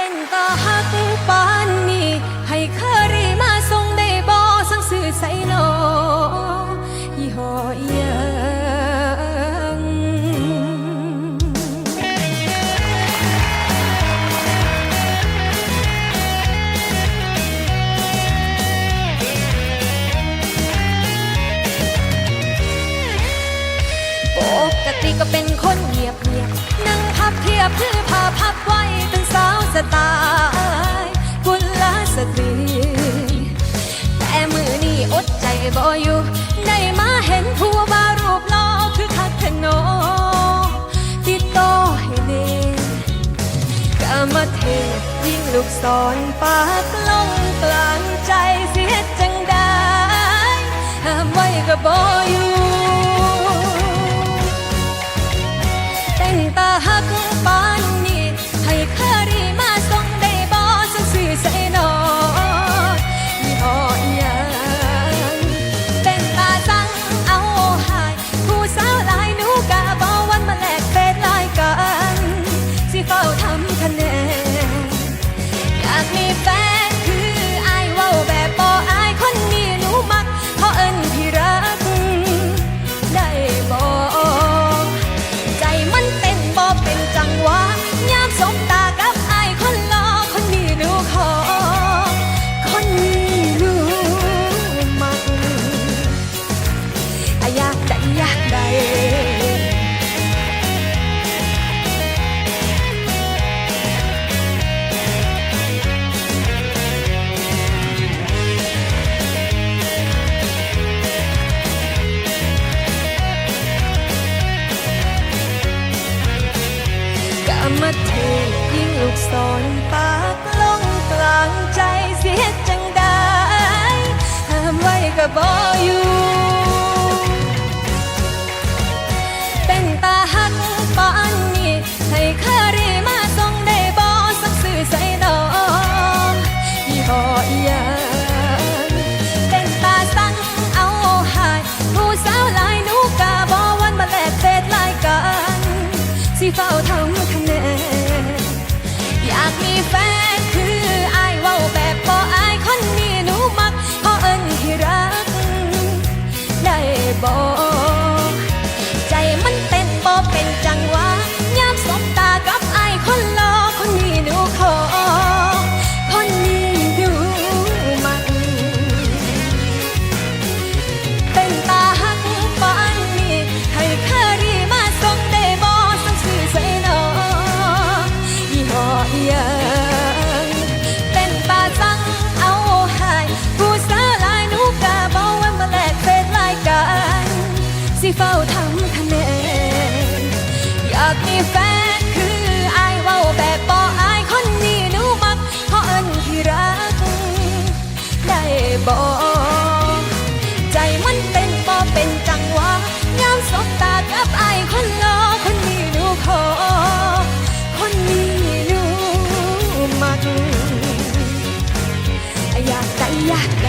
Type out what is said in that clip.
เป็นตาหักปานนี้ให้เครีมาทรงได้บอสังซื้อใส่นอยี่ห้อยังปกติก็เป็นคนเหยียบเหยียบนั่งพับเพียบถือผ้าพับไว้ามเทศยิ่งลูกซอนปากลงกลางใจเสียจังได้ห้ามไว้ก็บออยู่แต่งตาหักปา looks thought and สิเฝ้าทำคะแนนอยากมีแฟนคืออายว่าแบบบ่อายคนนี้หนูมักเพราะอันที่รัก ได้บอกใจมันเป็นบ่เป็นจังหวะยามสบตากับอายคนลอคนนี้หนูขอ คนนี้หนูมักอยากได้ยาก